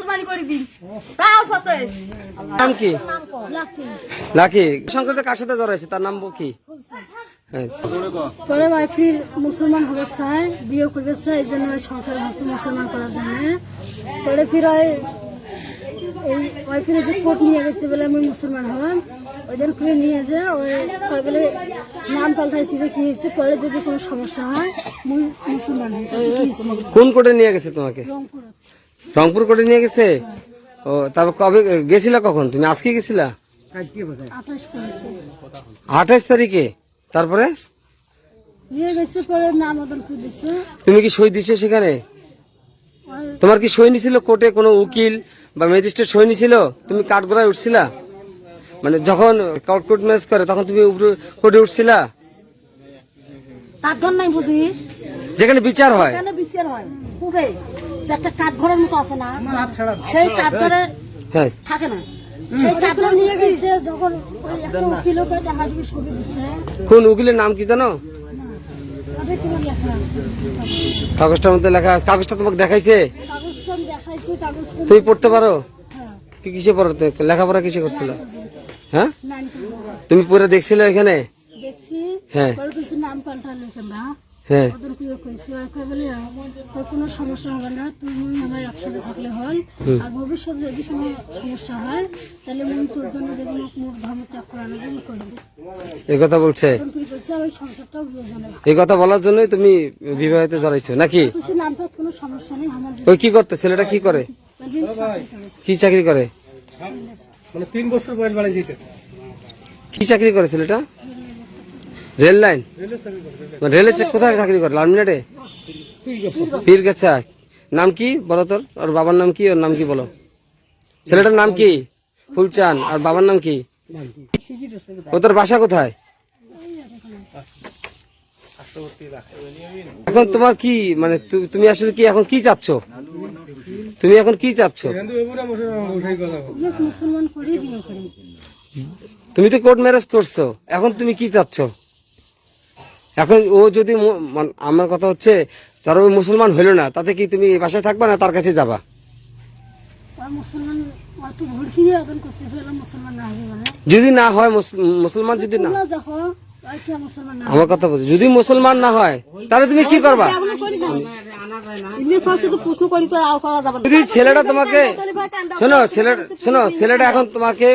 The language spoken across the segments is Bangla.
মুসলমানি করে দিন। তাও ফসে নাম কি? লাকি সংক্রান্ত কার সাথে হয়েছে? তার নাম কি? হ্যাঁ। পরে ওয়াইফির মুসলমান হবে চায় বিয়ে করবে এই জন্য ওই সংসার হচ্ছে মুসলমান করার জন্য। পরে ফির ওই এই ওয়াইফির যে কোর্ট নিয়ে গেছে বলে আমি মুসলমান হলাম ওই দিন করে নিয়ে যে ওই বলে নাম পাল্টাইছি যে কি হয়েছে পরে যদি কোনো সমস্যা হয় মুসলমান কোন কোর্টে নিয়ে গেছে তোমাকে? রংপুর। রংপুর কোর্টে নিয়ে গেছে? ও তারপর কবে গেছিলা কখন? তুমি আজকে গেছিলা? আঠাশ তারিখে। তারপরে? তুমি কি সই দিছো সেখানে? তোমার কি সই নিছিল কোর্টে? কোনো উকিল বা ম্যাজিস্ট্রেট সই নিছিল? তুমি কাঠগড়ায় উঠছিলা? মানে যখন কোর্ট কোর্ট ম্যাচ করে তখন তুমি উপরে কোর্টে উঠছিলা? যেখানে বিচার হয়। বিচার হয় খুবই একটা কাঠ ঘরের মতো আছে না? সেই কাঠ ঘরে হ্যাঁ। থাকে না। কোন উকিলের নাম কি জানো? কাগজটার মধ্যে লেখা আছে। কাগজটা তোমাকে দেখাইছে? দেখাইছে তুমি পড়তে পারো? হ্যাঁ। কি কিসে পড়ো লেখাপড়া কিসে করছিল? হ্যাঁ? তুমি পুরো দেখছিলে এখানে? হ্যাঁ। নাম পাল্টালো কেনা হ্যাঁ। কোনো সমস্যা হবে না তুমি আমার একসাথে থাকলে হল আর ভবিষ্যতে যদি কোনো সমস্যা হয় তাহলে মন তোর জন্য যদি মুখ মুখ ধর্ম ত্যাগ করানো আমি এই কথা বলছে? এই কথা বলার জন্যই তুমি বিবাহিত জড়াইছো নাকি? কিছু নামটা কোনো সমস্যা নেই আমার ওই কি করতে ছেলেটা কি করে? কি চাকরি করে? মানে তিন বছর বয়স বেড়ে যেতে কি চাকরি করে ছেলেটা? Rail line? মানে রেলে চা- কোথায় চাকরি করে? লালমিনাটে পীর গেছা নাম কি? বলো তোর। ওর বাবার নাম কি? ওর নাম কি বলো? ছেলেটার নাম কি? ফুলচান। আর বাবার নাম কি? ও তোর বাসা কোথায়? এখন তোমার কি মানে তু- তুমি আসলে কি এখন কি চাচ্ছ? তুমি এখন কি চাচ্ছ? তুমি তো কোর্ট ম্যারেজ করছ। এখন তুমি কি চাচ্ছ? এখন ও যদি আমার কথা হচ্ছে তার ওই মুসলমান হইল না তাতে কি তুমি এই বাসায় থাকবা না তার কাছে যাবা? মানে যদি না হয় মুসলমান যদি না আমার কথা বলছি যদি মুসলমান না হয় তাহলে তুমি কি করবা। যদি ছেলেটা তোমাকে শোনো ছেলেটা শোনো ছেলেটা এখন তোমাকে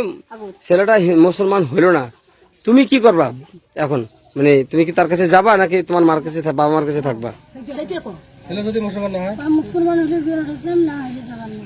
ছেলেটা মুসলমান হইল না তুমি কি করবা এখন? মানে তুমি কি তার কাছে যাবা নাকি তোমার মার কাছে বাবা মার কাছে থাকবা? মুসলমান না আর মুসলমান হলে বিয়ে হয়েছে না হলে যাবার না।